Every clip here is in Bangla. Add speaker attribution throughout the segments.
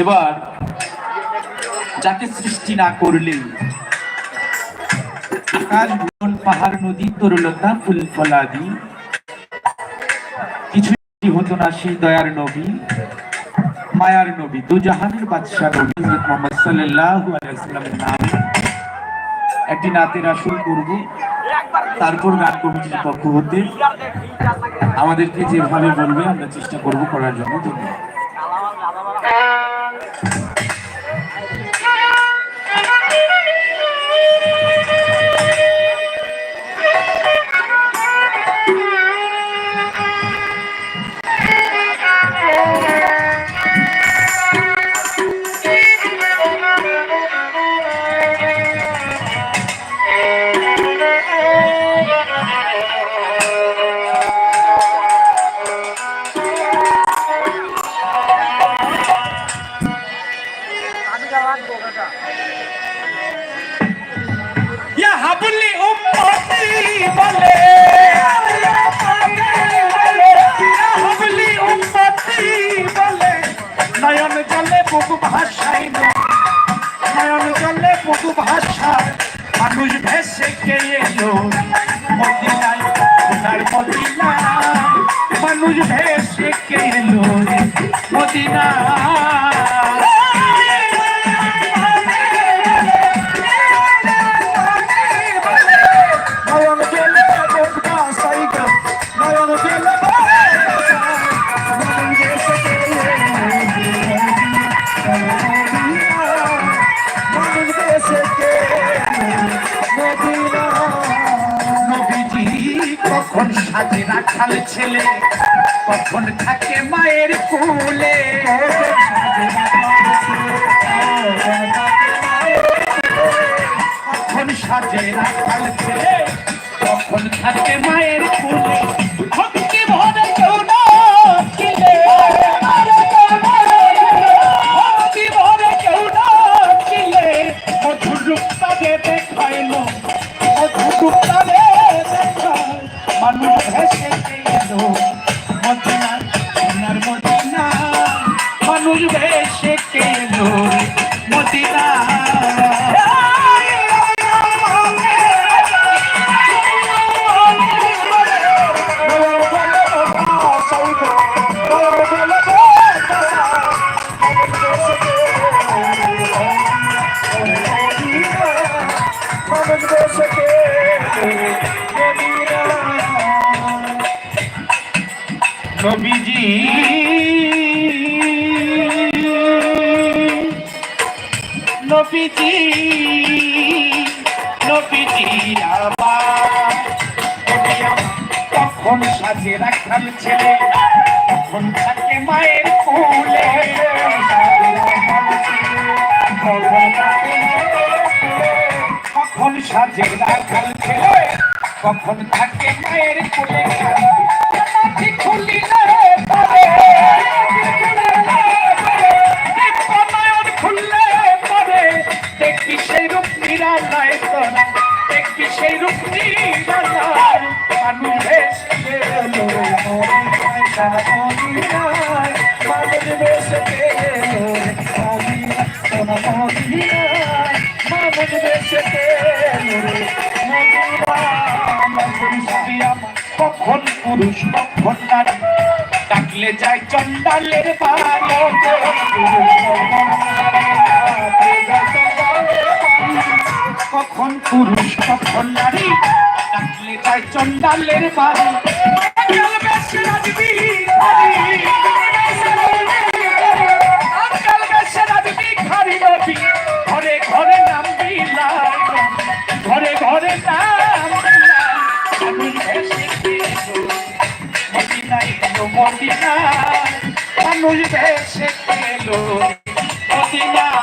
Speaker 1: এবার, যাকে সৃষ্টি না করলে পাহাড়, নদী, তরুলতা, ফুল ফলাদি কিছু হতো না সেই দয়ার নবী, মায়ার নবী, দু জাহানের বাদশাহ নবী মুহাম্মদ ওয়াসাল্লামের নামে। একটি নাতের আসর করব, তারপর গান কমিটির পক্ষ হতে। আমাদেরকে যেভাবে বলবে আমরা চেষ্টা করব করার জন্য ধন্যবাদ।
Speaker 2: বুক ভাষাই নয়ন জলে বুক ভাষায় মানুষ ভেসে এলো? মদিনায় সোনার মদিনায়? মানুষ ভেসে এলো? মদিনায়। কখন সাজে রাখাল ছেলে? কখন থাকে মায়ের ফুলে? কখন সাজে রাখাল ছেলে? কখন থাকে মায়ের নবীজি নবীজি আমার কখন সাজে রাখাল ছেলে কখন থাকে মায়ের ছেলে, কখন সাজে রাখাল ছেলে কখন থাকে মায়ের কোলে খুলি না কখন পুরুষ কখন নারী ডাকলে যায় চন্ডালের বাড়ি কখন পুরুষ, কখন নারী, ডাকলে যায় চন্ডালের বাড়ি আজকাল বেশ রাজবি আজকাল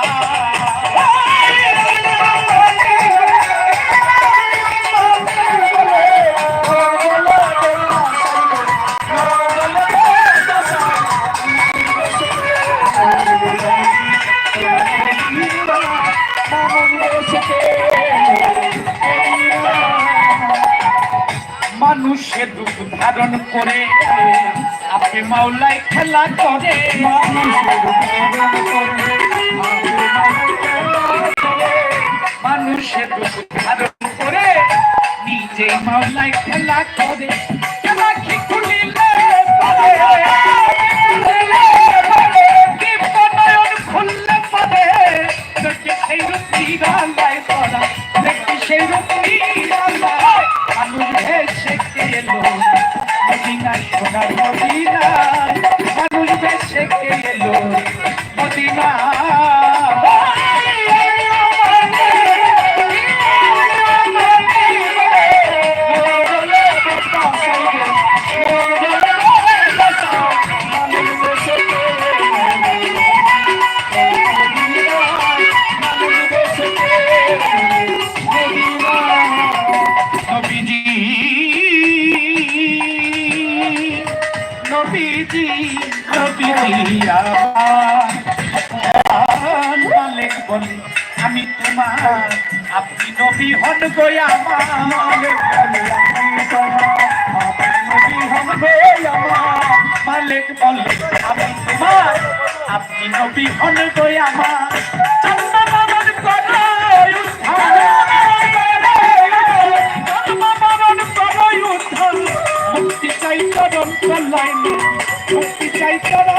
Speaker 2: মানুষের রূপ ধারণ করে, আপনি মাওলাই খেলা করে। মানুষের রূপ ধারণ করে নিজে মাওলাই খেলা করে। আমি তোমার আপনি নবী হন মালিক বলে, আমি তোমার আপনি নবী হন মুক্তি চাই চরণ চলাইনি মুক্তি চাই চরণ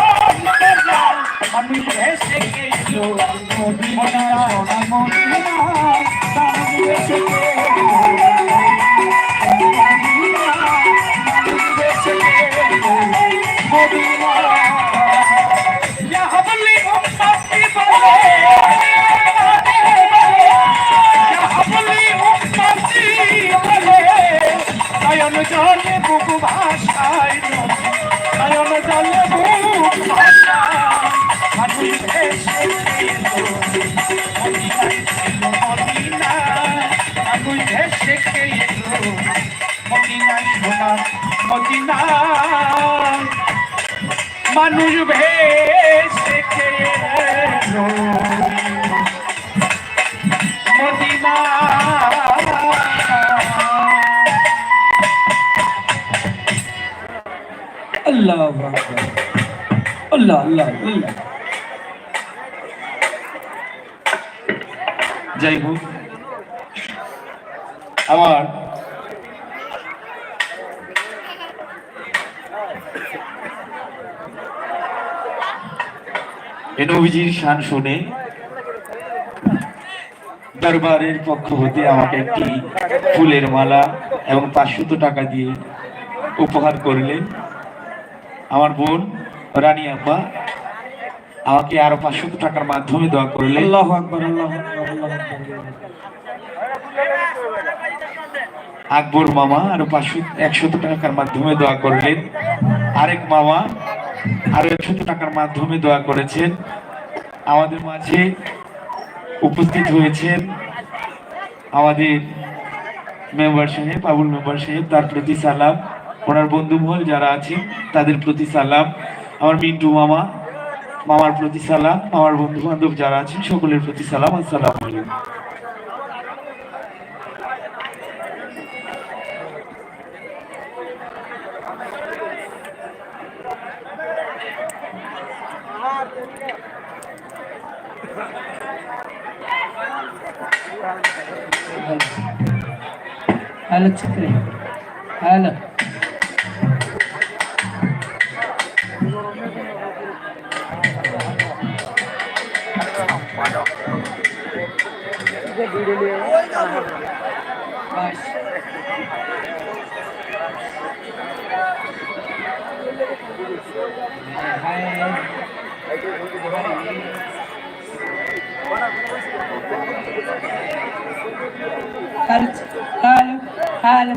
Speaker 2: চলাই মানুষ এসে মদিনা সোনা মদিনা মানুষ এসে গেল মদিনা ভেসে মদিনা
Speaker 1: আল্লাহ আল্লাহ আল্লাহ আল্লাহ যাই হোক আমার এ নবীজির শান শুনে দরবারের পক্ষ হতে আমাকে একটি ফুলের মালা এবং পাঁচশত টাকা দিয়ে উপহার করলেন। আমার বোন রানী আব্বা আমাকে আরও পাঁচশত টাকার মাধ্যমে দোয়া করলেন।
Speaker 3: আল্লাহু আকবার আল্লাহু আকবার
Speaker 1: মামা আরও পাঁচশো একশত টাকার মাধ্যমে দোয়া করলেন। আরেক মামা আরও একশত টাকার মাধ্যমে দোয়া করেছেন। আমাদের মাঝে উপস্থিত হয়েছেন আমাদের মেম্বার সাহেব, আবুল মেম্বার সাহেব, তার প্রতি সালাম। ওনার বন্ধু মহল যারা আছেন, তাদের প্রতি সালাম। আমার মিন্টু মামা, মামার প্রতি সালাম। আমার বন্ধু বান্ধব যারা আছেন, সকলের প্রতি সালাম। আসসালাম আলাইকুম।
Speaker 3: هلا تشكري هلا. ماشي هاي هاي ሀለ ሀለ